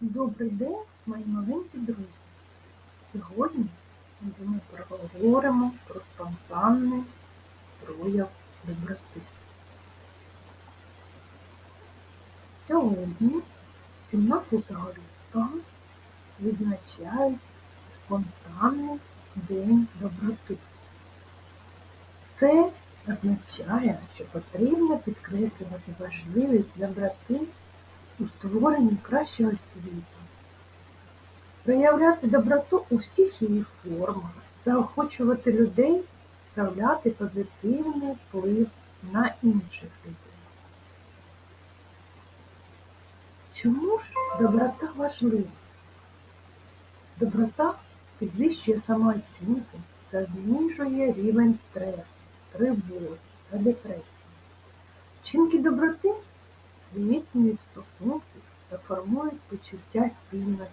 Добрий день, мої маленькі друзі. Сьогодні ми поговоримо про спонтанний прояв доброти. Сьогодні, 17 лютого, відзначають спонтанний день доброти. Це означає, що потрібно підкреслювати важливість доброти у створенні кращого світу, проявляти доброту у всіх її формах, заохочувати людей, справляти позитивний вплив на інших людей. Чому ж доброта важлива? Доброта підвищує самооцінку та знижує рівень стресу, тривоги та депресії. Вчинки доброти зміцнюють стосунки та формують почуття спільності.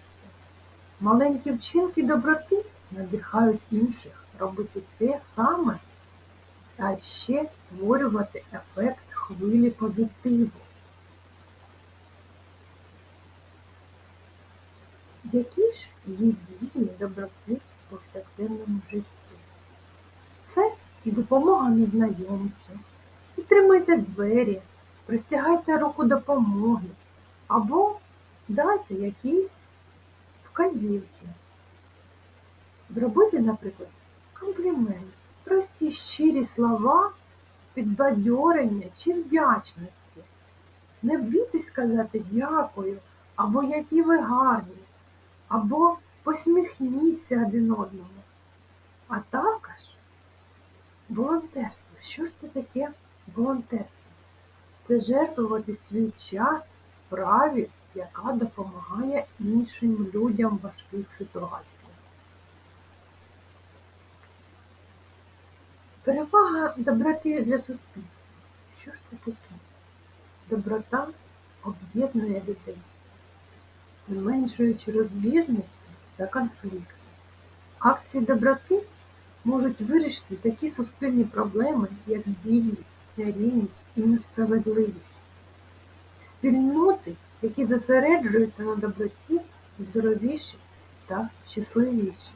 Маленькі вчинки доброти надихають інших робити те саме, а ще створювати ефект хвилі позитиву. Які ж є дії доброти в повсякденному житті? Це і допомога незнайомцю, підтримуйте двері, простягайте руку допомоги або дайте якісь вказівки. Зробити, наприклад, комплімент, прості щирі слова, підбадьорення чи вдячності. Не бійтесь сказати дякую, або які ви гарні, або посміхніться один одному. А також волонтерство. Що ж це таке волонтерство? Це жертвувати свій час справі, яка допомагає іншим людям в важких ситуаціях. Перевага доброти для суспільства. Що ж це таке? Доброта об'єднує людей, зменшуючи розбіжності та конфлікти. Акції доброти можуть вирішити такі суспільні проблеми, як бідність, нерівність і несправедливість. Зосереджуються на доброті, здоровіші та щасливіші.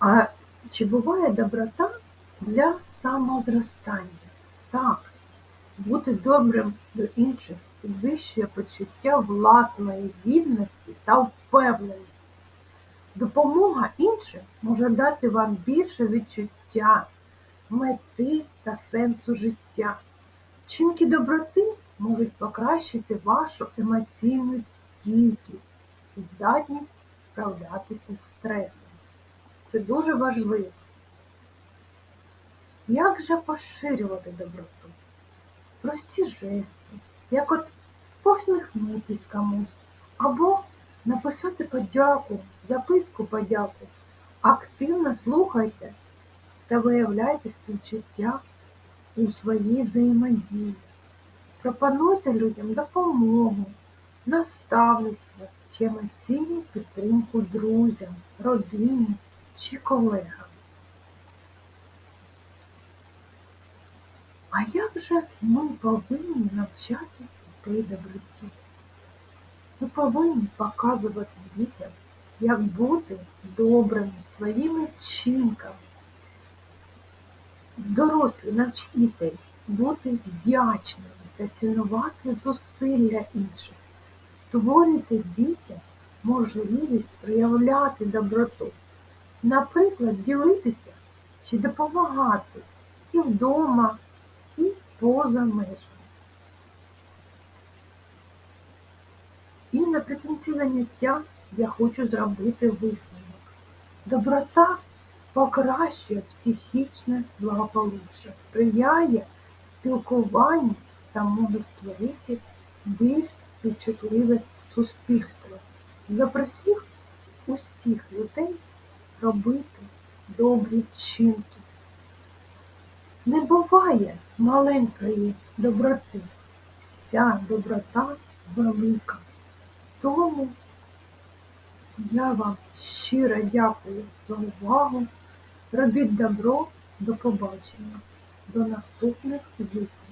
А чи буває доброта для самозростання? Так, бути добрим до інших підвищує почуття власної гідності та впевненості. Допомога іншим може дати вам більше відчуття, мети та сенсу життя. Вчинки доброти можуть покращити вашу емоційну стійкість, здатність справлятися з стресом. Це дуже важливо. Як же поширювати доброту? Прості жести, як от посміхнутись комусь, або написати подяку, записку подяку. Активно слухайте та виявляйте співчуття у своїй взаємодії. Пропонуйте людям допомогу, наставництво чи емоційну підтримку друзям, родині чи колегам. А як же ми повинні навчати дітей доброті? Ми повинні показувати дітям, як бути добрими своїми вчинками. Дорослі навчіть бути вдячними та цінувати зусилля інших, створюйте дітям можливість проявляти доброту, наприклад, ділитися чи допомагати і вдома, і поза межами. І наприкінці заняття я хочу зробити висновок. Доброта покращує психічне благополуччя, сприяє спілкуванню та може створити більш відчутливе суспільство. Запросив усіх людей робити добрі вчинки. Не буває маленької доброти, вся доброта велика. Тому я вам щиро дякую за увагу. Робіть добро, до побачення, до наступних зустрічей.